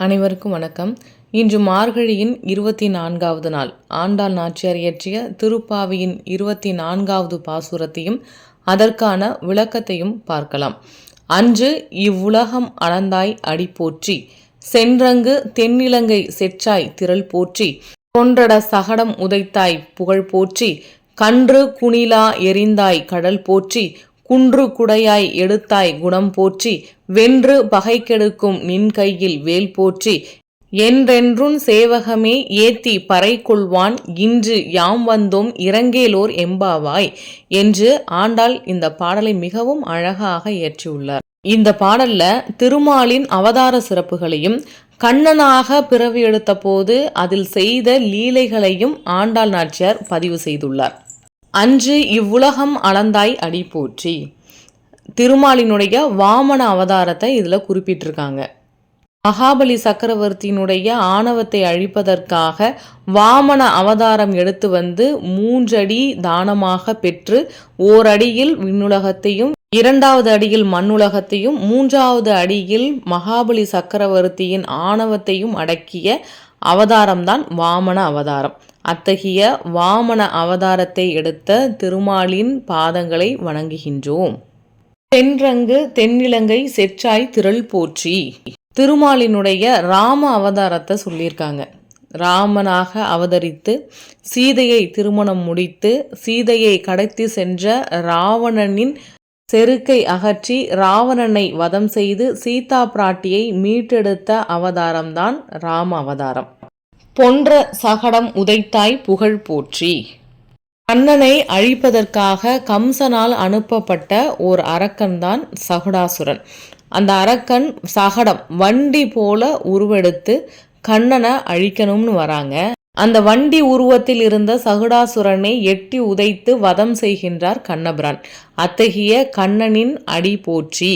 அனைவருக்கும் வணக்கம். இன்று மார்கழியின் இருபத்தி நான்காவது நாள். ஆண்டாள் நாச்சியார் இயற்றிய திருப்பாவியின் இருபத்தி நான்காவது பாசுரத்தையும் அதற்கான விளக்கத்தையும் பார்க்கலாம். அன்று இவ்வுலகம் அளந்தாய் அடி போற்றி சென்றங்கு தென்னிலங்கை செற்றாய் திரள் போற்றி கொன்றட சகடம் உதைத்தாய் புகழ் போற்றி கன்று குணிலா எரிந்தாய் கடல் போற்றி குன்று குடையாய் எடுத்தாய் குணம் போற்றி வென்று பகை கெடுக்கும் நின் கையில் வேல் போற்றி. என்றென்றும் சேவகமே ஏத்தி பறை கொள்வான் இன்று யாம் வந்தோம் இறங்கேலோர் எம்பாவாய் என்று ஆண்டாள் இந்த பாடலை மிகவும் அழகாக இயற்றியுள்ளார். இந்த பாடல்ல திருமாலின் அவதார சிறப்புகளையும் கண்ணனாக பிறவி எடுத்த போது அதில் செய்த லீலைகளையும் ஆண்டாள் நாச்சியார் பதிவு செய்துள்ளார். அன்று இவ்வுலகம் அளந்தாய் அடி போற்றி. திருமாலினுடைய வாமன அவதாரத்தை இதில் குறிப்பிட்டிருக்காங்க. மகாபலி சக்கரவர்த்தியினுடைய ஆணவத்தை அழிப்பதற்காக வாமன அவதாரம் எடுத்து வந்து மூன்றடி தானமாக பெற்று ஓரடியில் விண்ணுலகத்தையும் இரண்டாவது அடியில் மண்ணுலகத்தையும் மூன்றாவது அடியில் மகாபலி சக்கரவர்த்தியின் ஆணவத்தையும் அடக்கிய அவதாரம்தான் வாமன அவதாரம். அத்தகைய வாமன அவதாரத்தை எடுத்த திருமாலின் பாதங்களை வணங்குகின்றோம். தென்றங்கு தென்னிலங்கை செற்றாய் திரள் போற்றி. திருமாலினுடைய ராம அவதாரத்தை சொல்லியிருக்காங்க. ராமனாக அவதரித்து சீதையை திருமணம் முடித்து சீதையை கடத்தி சென்ற ராவணனின் செருக்கை அகற்றி ராவணனை வதம் செய்து சீதா பிராட்டியை மீட்டெடுத்த அவதாரம்தான் ராம அவதாரம். பொன்ற சகடம் உதைத்தாய் புகழ் போற்றி. கண்ணனை அழிப்பதற்காக கம்சனால் அனுப்பப்பட்ட ஓர் அரக்கன்தான் சகுடாசுரன். அந்த அரக்கன் சகடம் வண்டி போல உருவெடுத்து கண்ணனை அழிக்கணும்னு வராங்க. அந்த வண்டி உருவத்தில் இருந்த சகுடாசுரனை எட்டி உதைத்து வதம் செய்கின்றார் கண்ணபிரான். அத்தகைய கண்ணனின் அடி போற்றி.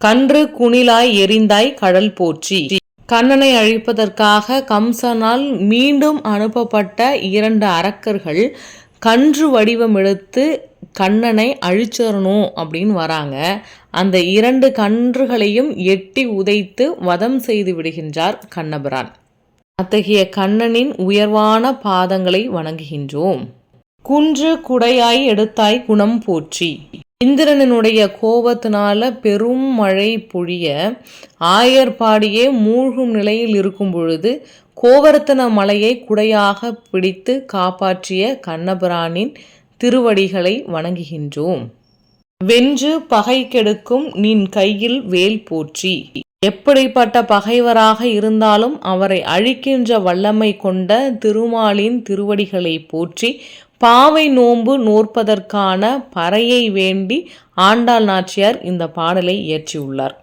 கன்று குணிலாய் எரிந்தாய் கடல் போற்றி. கண்ணனை அழிப்பதற்காக கம்சனால் மீண்டும் அனுப்பப்பட்ட இரண்டு அரக்கர்கள் கன்று வடிவம் எடுத்து கண்ணனை அழிச்சிடணும் அப்படின்னு வராங்க. அந்த இரண்டு கன்றுகளையும் எட்டி உதைத்து வதம் செய்து விடுகின்றார் கண்ணபிரான். அத்தகைய கண்ணனின் உயர்வான பாதங்களை வணங்குகின்றோம். குன்று குடையாய் எடுத்தாய் குணம் போற்றி. இந்திரனுடைய கோபத்தினால பெரும் மழை பொழிய ஆயர்பாடியே மூழ்கும் நிலையில் இருக்கும் பொழுது கோவர்த்தன மலையை குடையாக பிடித்து காப்பாற்றிய கண்ணபிரானின் திருவடிகளை வணங்குகின்றோம். வென்று பகை கெடுக்கும் நின் கையில் வேல் போற்றி. எப்படிப்பட்ட பகைவராக இருந்தாலும் அவரை அழிக்கின்ற வல்லமை கொண்ட திருமாலின் திருவடிகளை போற்றி பாவை நோன்பு நோற்பதற்கான பறையை வேண்டி ஆண்டாள் நாச்சியார் இந்த பாடலை இயற்றியுள்ளார்.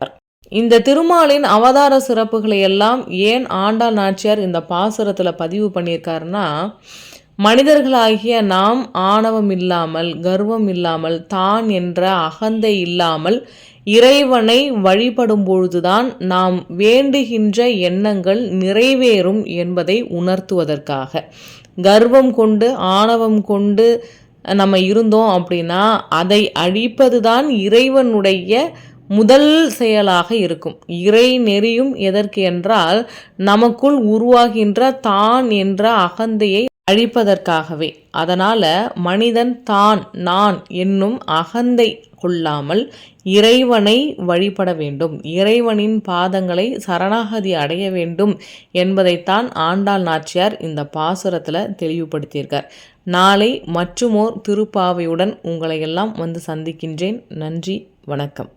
இந்த திருமாலின் அவதார சிறப்புகளை எல்லாம் ஏன் ஆண்டாள் நாச்சியார் இந்த பாசுரத்தில் பதிவு பண்ணியிருக்காருன்னா மனிதர்களாகிய நாம் ஆணவம் இல்லாமல் கர்வம் இல்லாமல் தான் என்ற அகந்தை இல்லாமல் இறைவனை வழிபடும் பொழுதுதான் நாம் வேண்டுகின்ற எண்ணங்கள் நிறைவேறும் என்பதை உணர்த்துவதற்காக. கர்வம் கொண்டு ஆணவம் கொண்டு நம்ம இருந்தோம் அப்படின்னா அதை அழிப்பதுதான் இறைவனுடைய முதல் செயலாக இருக்கும். இறை நெறியும் எதற்கு என்றால் நமக்குள் உருவாகின்ற தான் என்ற அகந்தையை அழிப்பதற்காகவே. அதனால் மனிதன் தான் நான் என்னும் அகந்தை கொள்ளாமல் இறைவனை வழிபட வேண்டும். இறைவனின் பாதங்களை சரணாகதி அடைய வேண்டும் என்பதைத்தான் ஆண்டாள் நாச்சியார் இந்த பாசுரத்தில் தெளிவுபடுத்தியிருக்கார். நாளை மற்றுமோர் திருப்பாவையுடன் உங்களை எல்லாம் வந்து சந்திக்கின்றேன். நன்றி வணக்கம்.